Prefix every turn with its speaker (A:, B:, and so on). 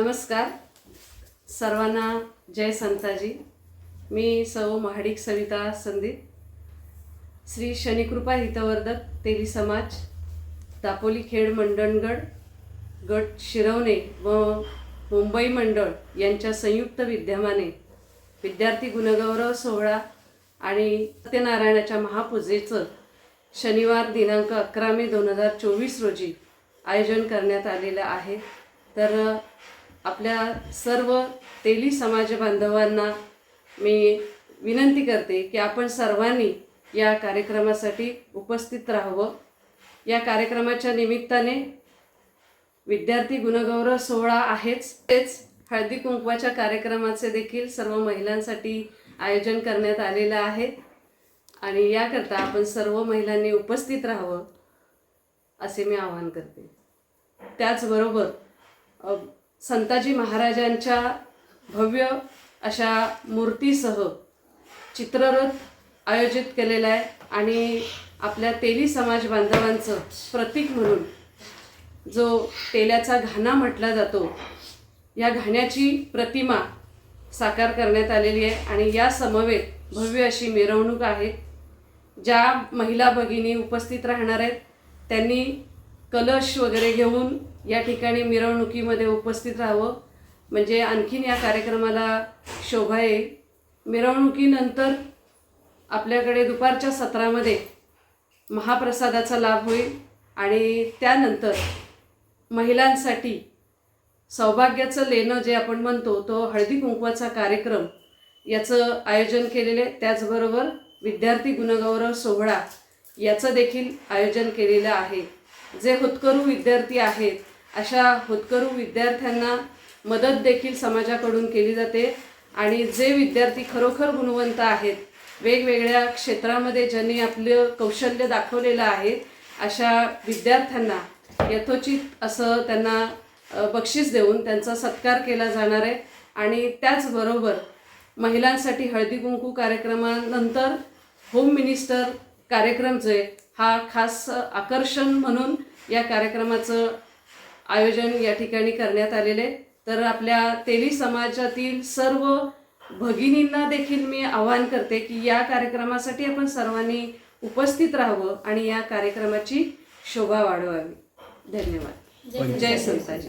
A: नमस्कार. सर्वांना जय संताजी. मी सौ महाडिक सविता संदीप. श्री शनिकृपा हितवर्धक तेली समाज दापोली खेड मंडणगड गट शिरवणे व मुंबई मंडळ यांच्या संयुक्त विद्यमाने विद्यार्थी गुणगौरव सोहळा आणि सत्यनारायणाच्या महापूजेचं शनिवार दिनांक अकरा मे दोन हजार चोवीस रोजी आयोजन करण्यात आलेलं आहे. तर आपल्या सर्व तेली समाज बांधवांना मी विनंती करते की आपण सर्वांनी या कार्यक्रमासाठी उपस्थित राहावं. या कार्यक्रमाच्या निमित्ताने विद्यार्थी गुणगौरव सोहळा आहेच. तेच हळदी कुंकवाच्या कार्यक्रमाचे देखील सर्व महिलांसाठी आयोजन करण्यात आलेलं आहे. आणि याकरता आपण सर्व महिलांनी उपस्थित राहावं असे मी आवाहन करते. त्याचबरोबर संताजी महाराजांच्या भव्य अशा मूर्तीसह चित्ररथ आयोजित केलेला आहे आणि आपल्या तेली समाज बांधवांचं प्रतीक म्हणून जो तेल्याचा घाणा म्हटला जातो या घाण्याची प्रतिमा साकार करण्यात आलेली आहे आणि या समवेत भव्य अशी मिरवणूक आहे. ज्या महिला भगिनी उपस्थित राहणार आहेत त्यांनी कलश वगैरे घेऊन या ठिकाणी मिरवणुकीमध्ये उपस्थित राहावं. म्हणजे आणखीन या कार्यक्रमाला शोभा येईल. मिरवणुकीनंतर आपल्याकडे दुपारच्या सत्रामध्ये महाप्रसादाचा लाभ होईल आणि त्यानंतर महिलांसाठी सौभाग्याचं लेणं जे आपण म्हणतो तो हळदी कुंकवाचा कार्यक्रम याचं आयोजन केलेले आहे. त्याचबरोबर विद्यार्थी गुणगौरव सोहळा याचं देखील आयोजन केलेलं आहे. जे होतकरू विद्यार्थी आहेत अशा होतकरू विद्यार्थ्यांना मदत देखील समाजाकडून केली जाते. आणि जे विद्यार्थी खरोखर गुणवंत आहेत वेगवेगळ्या क्षेत्रामध्ये ज्यांनी आपलं कौशल्य दाखवलेलं आहे अशा विद्यार्थ्यांना यथोचित असं त्यांना बक्षीस देऊन त्यांचा सत्कार केला जाणार आहे. आणि त्याचबरोबर महिलांसाठी हळदी कुंकू कार्यक्रमानंतर होम मिनिस्टर कार्यक्रम जे हा खास आकर्षण म्हणून या कार्यक्रमाचं आयोजन या ठिकाणी करण्यात आलेले. तर आपल्या तेली समाजातील सर्व भगिनींना देखील मी आवाहन करते की या कार्यक्रमासाठी आपण सर्वांनी उपस्थित राहावं आणि या कार्यक्रमाची शोभा वाढवावी. धन्यवाद. जय संताजी.